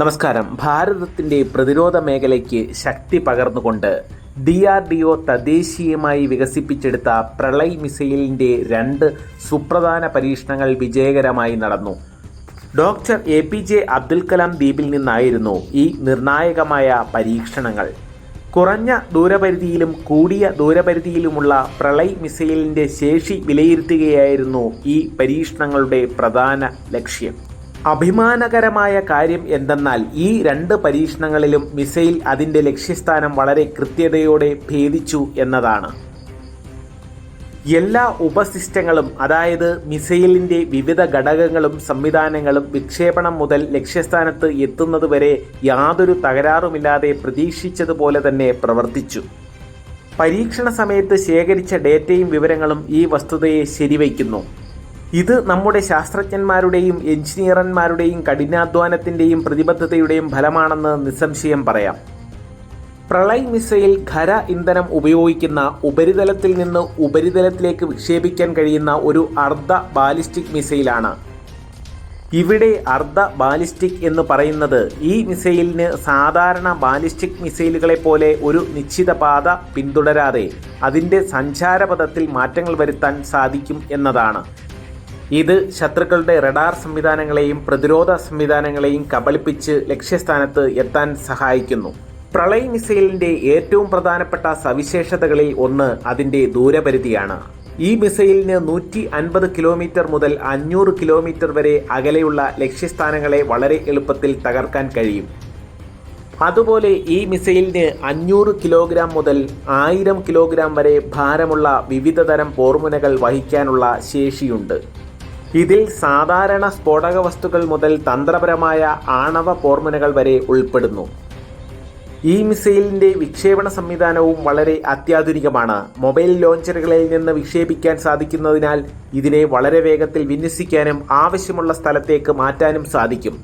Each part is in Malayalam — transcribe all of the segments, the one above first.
നമസ്കാരം. ഭാരതത്തിന്റെ പ്രതിരോധ മേഖലയ്ക്ക് ശക്തി പകർന്നുകൊണ്ട് ഡി ആർ ഡി ഒ തദ്ദേശീയമായി വികസിപ്പിച്ചെടുത്ത പ്രളയ് മിസൈലിന്റെ രണ്ട് സുപ്രധാന പരീക്ഷണങ്ങൾ വിജയകരമായി നടന്നു. Doctor A P J Abdul Kalam ദ്വീപിൽ നിന്നായിരുന്നു ഈ നിർണായകമായ പരീക്ഷണങ്ങൾ. കുറഞ്ഞ ദൂരപരിധിയിലും കൂടിയ ദൂരപരിധിയിലുമുള്ള പ്രളയ് മിസൈലിന്റെ ശേഷി വിലയിരുത്തുകയായിരുന്നു ഈ പരീക്ഷണങ്ങളുടെ പ്രധാന ലക്ഷ്യം. അഭിമാനകരമായ കാര്യം എന്തെന്നാൽ ഈ രണ്ട് പരീക്ഷണങ്ങളിലും മിസൈൽ അതിന്റെ ലക്ഷ്യസ്ഥാനം വളരെ കൃത്യതയോടെ ഭേദിച്ചു എന്നതാണ്. എല്ലാ ഉപസിസ്റ്റങ്ങളും അതായത് മിസൈലിന്റെ വിവിധ ഘടകങ്ങളും സംവിധാനങ്ങളും വിക്ഷേപണം മുതൽ ലക്ഷ്യസ്ഥാനത്ത് എത്തുന്നതുവരെ യാതൊരു തകരാറുമില്ലാതെ പ്രതീക്ഷിച്ചതുപോലെ തന്നെ പ്രവർത്തിച്ചു. പരീക്ഷണ സമയത്ത് ശേഖരിച്ച ഡേറ്റയും വിവരങ്ങളും ഈ വസ്തുതയെ ശരിവയ്ക്കുന്നു. ഇത് നമ്മുടെ ശാസ്ത്രജ്ഞന്മാരുടെയും എഞ്ചിനീയർമാരുടെയും കഠിനാധ്വാനത്തിന്റെയും പ്രതിബദ്ധതയുടെയും ഫലമാണെന്ന് നിസ്സംശയം പറയാം. പ്രളയ് മിസൈൽ ഖര ഇന്ധനം ഉപയോഗിക്കുന്ന ഉപരിതലത്തിൽ നിന്ന് ഉപരിതലത്തിലേക്ക് വിക്ഷേപിക്കാൻ കഴിയുന്ന ഒരു അർദ്ധ ബാലിസ്റ്റിക് മിസൈലാണ്. ഇവിടെ അർദ്ധ ബാലിസ്റ്റിക് എന്ന് പറയുന്നത് ഈ മിസൈലിന് സാധാരണ ബാലിസ്റ്റിക് മിസൈലുകളെ പോലെ ഒരു നിശ്ചിത പാത പിന്തുടരാതെ അതിന്റെ സഞ്ചാരപഥത്തിൽ മാറ്റങ്ങൾ വരുത്താൻ സാധിക്കും എന്നതാണ്. ഇത് ശത്രുക്കളുടെ റഡാർ സംവിധാനങ്ങളെയും പ്രതിരോധ സംവിധാനങ്ങളെയും കബളിപ്പിച്ച് ലക്ഷ്യസ്ഥാനത്ത് എത്താൻ സഹായിക്കുന്നു. പ്രളയ മിസൈലിന്റെ ഏറ്റവും പ്രധാനപ്പെട്ട സവിശേഷതകളിൽ ഒന്ന് അതിന്റെ ദൂരപരിധിയാണ്. ഈ മിസൈലിന് നൂറ്റി അൻപത് കിലോമീറ്റർ മുതൽ അഞ്ഞൂറ് കിലോമീറ്റർ വരെ അകലെയുള്ള ലക്ഷ്യസ്ഥാനങ്ങളെ വളരെ എളുപ്പത്തിൽ തകർക്കാൻ കഴിയും. അതുപോലെ ഈ മിസൈലിന് അഞ്ഞൂറ് കിലോഗ്രാം മുതൽ ആയിരം കിലോഗ്രാം വരെ ഭാരമുള്ള വിവിധതരം പോർമുനകൾ വഹിക്കാനുള്ള ശേഷിയുണ്ട്. ഇതിൽ സാധാരണ സ്ഫോടക വസ്തുക്കൾ മുതൽ തന്ത്രപരമായ ആണവ പോർമുനകൾ വരെ ഉൾപ്പെടുന്നു. ഈ മിസൈലിന്റെ വിക്ഷേപണ സംവിധാനവും വളരെ അത്യാധുനികമാണ്. മൊബൈൽ ലോഞ്ചറുകളിൽ നിന്ന് വിക്ഷേപിക്കാൻ സാധിക്കുന്നതിനാൽ ഇതിനെ വളരെ വേഗത്തിൽ വിന്യസിക്കാനും ആവശ്യമുള്ള സ്ഥലത്തേക്ക് മാറ്റാനും സാധിക്കും.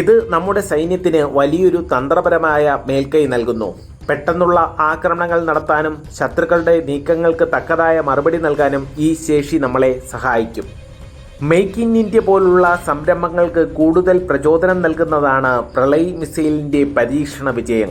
ഇത് നമ്മുടെ സൈന്യത്തിന് വലിയൊരു തന്ത്രപരമായ മേൽക്കൈ നൽകുന്നു. പെട്ടെന്നുള്ള ആക്രമണങ്ങൾ നടത്താനും ശത്രുക്കളുടെ നീക്കങ്ങൾക്ക് തക്കതായ മറുപടി നൽകാനും ഈ ശേഷി നമ്മളെ സഹായിക്കും. മെയ്ക്ക് ഇൻ ഇന്ത്യ പോലുള്ള സംരംഭങ്ങൾക്ക് കൂടുതൽ പ്രചോദനം നൽകുന്നതാണ് പ്രളയ് മിസൈലിന്റെ പരീക്ഷണ വിജയം.